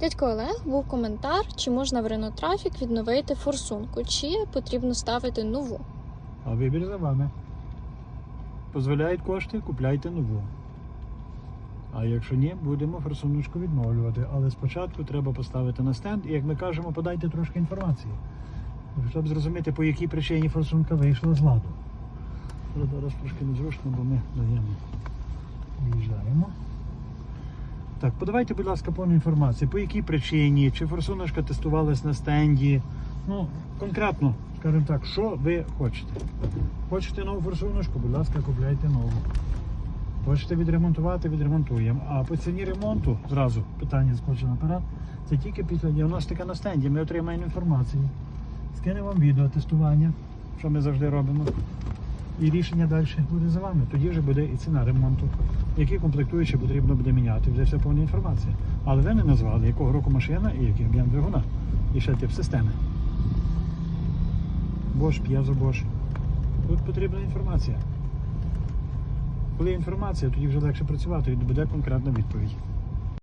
Дядько Олег був коментар, чи можна в Renault Traffic відновити форсунку, чи потрібно ставити нову. А вибір за вами. Позволяють кошти, купляйте нову. А якщо ні, будемо форсуночку відновлювати. Але спочатку треба поставити на стенд і, як ми кажемо, подайте трошки інформації. Щоб зрозуміти, по якій причині форсунка вийшла з ладу. Зараз трошки незручно, бо ми даємо. Так, подавайте, будь ласка, повну інформацію, по якій причині, чи форсуночка тестувалась на стенді. Ну, конкретно, скажімо так, що ви хочете. Хочете нову форсуночку, будь ласка, купляйте нову. Хочете відремонтувати, відремонтуємо. А по ціні ремонту, зразу питання скоче наперед, це тільки після діагностики на стенді. Ми отримаємо інформацію. Скинемо вам відео тестування, що ми завжди робимо. І рішення далі буде за вами. Тоді вже буде і ціна ремонту, які комплектуючі потрібно буде міняти. Вже вся повна інформація. Але ви не назвали, якого року машина і який об'єм двигуна. І ще тип системи. Bosch, п'єзо Bosch. Тут потрібна інформація. Коли є інформація, тоді вже легше працювати і буде конкретна відповідь.